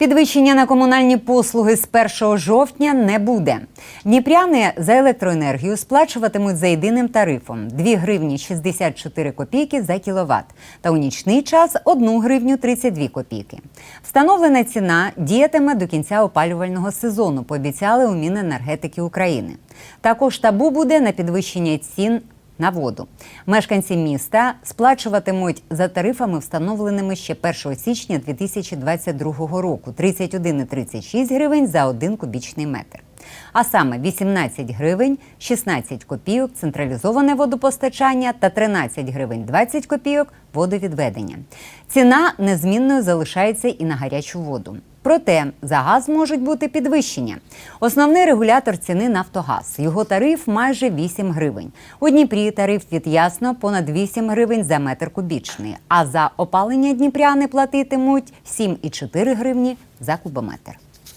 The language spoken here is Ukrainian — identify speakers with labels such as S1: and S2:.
S1: Підвищення на комунальні послуги з 1 жовтня не буде. Дніпряни за електроенергію сплачуватимуть за єдиним тарифом 2 гривні 64 копійки за кіловат та у нічний час 1 гривню 32 копійки. Встановлена ціна діятиме до кінця опалювального сезону, пообіцяли у Міненергетики України. Також табу буде на підвищення цін на воду. Мешканці міста сплачуватимуть за тарифами, встановленими ще 1 січня 2022 року 31,36 гривень за 1 кубічний метр. А саме 18 гривень 16 копійок централізоване водопостачання та 13 гривень 20 копійок водовідведення. Ціна незмінною залишається і на гарячу воду. Проте за газ можуть бути підвищення. Основний регулятор ціни Нафтогаз. Його тариф майже 8 гривень. У Дніпрі тариф від ясно понад 8 гривень за метр кубічний. А за опалення дніпряни платитимуть 7,4 гривні за кубометр.